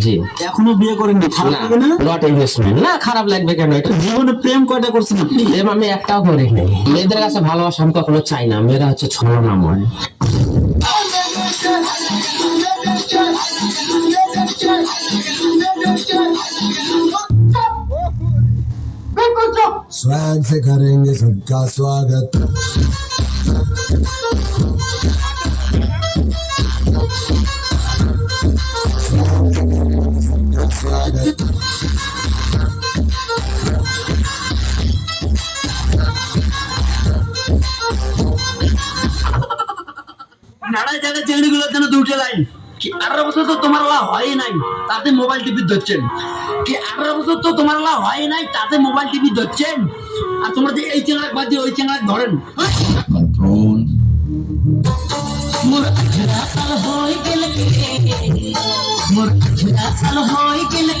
জি। এখনও বিয়ে করেননি খারাপ না লাগে না? নট ইনভেস্টমেন্ট না খারাপ লাগবে কেন? এটা জীবনে প্রেম কয়টা করছেন আপনি প্রেম আমি একটাও করিনি। মেয়েদের কাছে ভালোবাসা আমি কখনো চাই না। মেয়েরা হচ্ছে ছলনাময়। फ्लैग से करेंगे सबका स्वागत। नाड़ा ज़्यादा चेड़ी गुलाब जना दूटे लाइन কি আঠারো বছর তো তোমার লা হয় নাই? তাতে মোবাইল টিভি ধরছেন। কি আঠারো বছর তো তোমার লা হয় নাই, তাতে মোবাইল টিভি ধরছেন? আর তোমরা যে এই চ্যানেল বাদ দিয়ে ওই চ্যানেল ধরেন। হ্যাঁ? মোর হই গেল হই গেল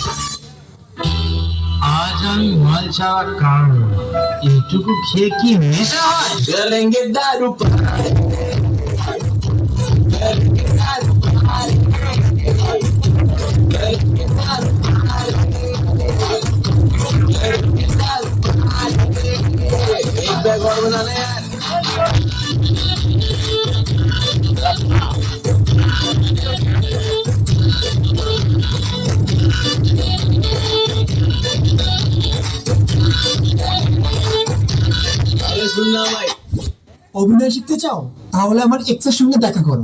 ছড়ি আমি মাল চাওয়ার কারণ। এইটুকু খেয়ে কি নেশা হয়? চলেঙ্গে দারু অভিনয় শিখতে চাও? তাহলে আমার এক্সের সঙ্গে দেখা করো।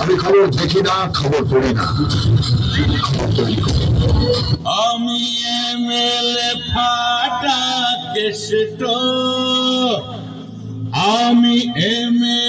আমি খবর দেখি না খবর পড়ি না খবর তৈরি আমি এমএলএ ফাটা কেষ্ট। আমি এমএলএ ফাটা